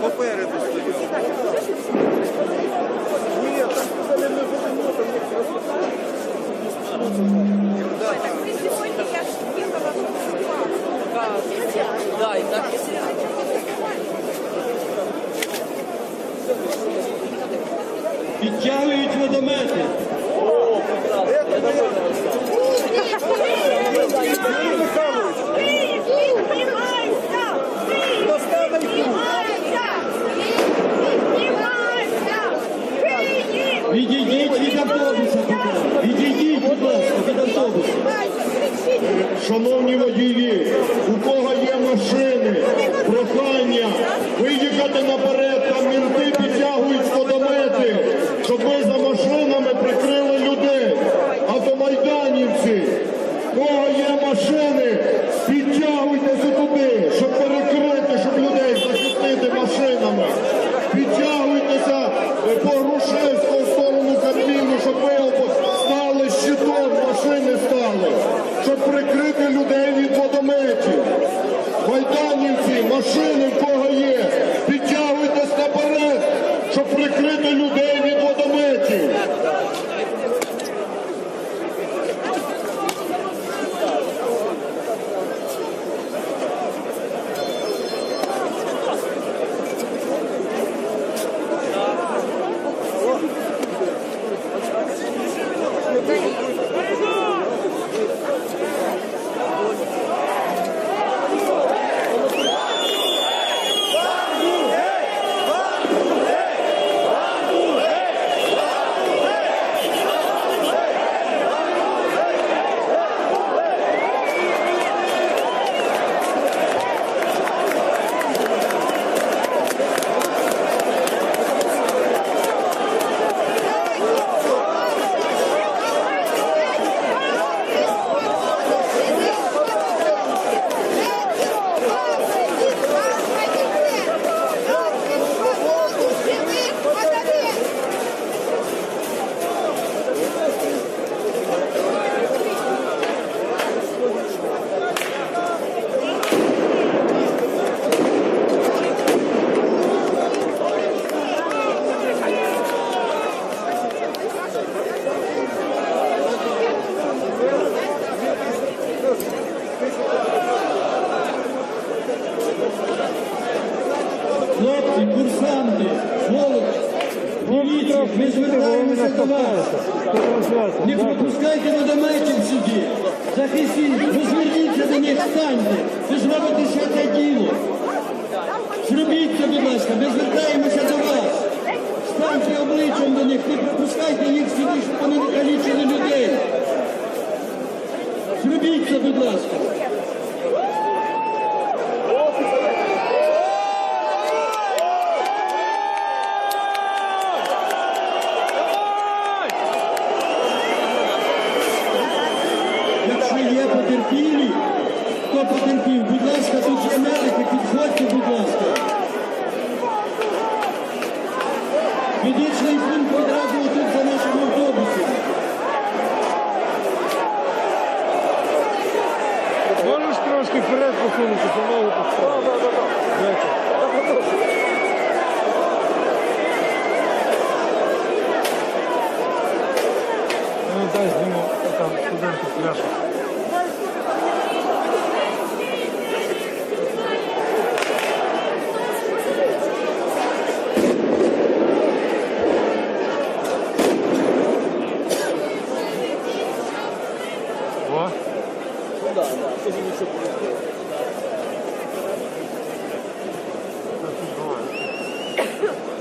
попереду стоїть. Ні, так це не ми будемо, там їх розуміють. Сьогодні я ж їхала Так, і так і Підтягують водомети. О, прекрасно. Михайлович, Шановні водії, у кого є машини, прохання Курсанти, молодь, міліція, ми звертаємося до вас. Не пропускайте водометів сюди. Захистіть, розверніться до них, станьте. Ви ж робите ще це діло. Зробіть це, будь ласка, ми звертаємося до вас. Станьте обличчям до них, не пропускайте їх сюди, щоб вони не калічили людей. Зробіть це, будь ласка. Потерпілі, хто потерпів, будь ласка, тут є медики, підходьте, будь ласка. Медичний пункт одразу тут за нашим автобусом. Можеш трошки вперед посунути, помогу поставити? Дякую. Ну, дай зніму там студентів пляшку. 遊びに来てくれて。すごい。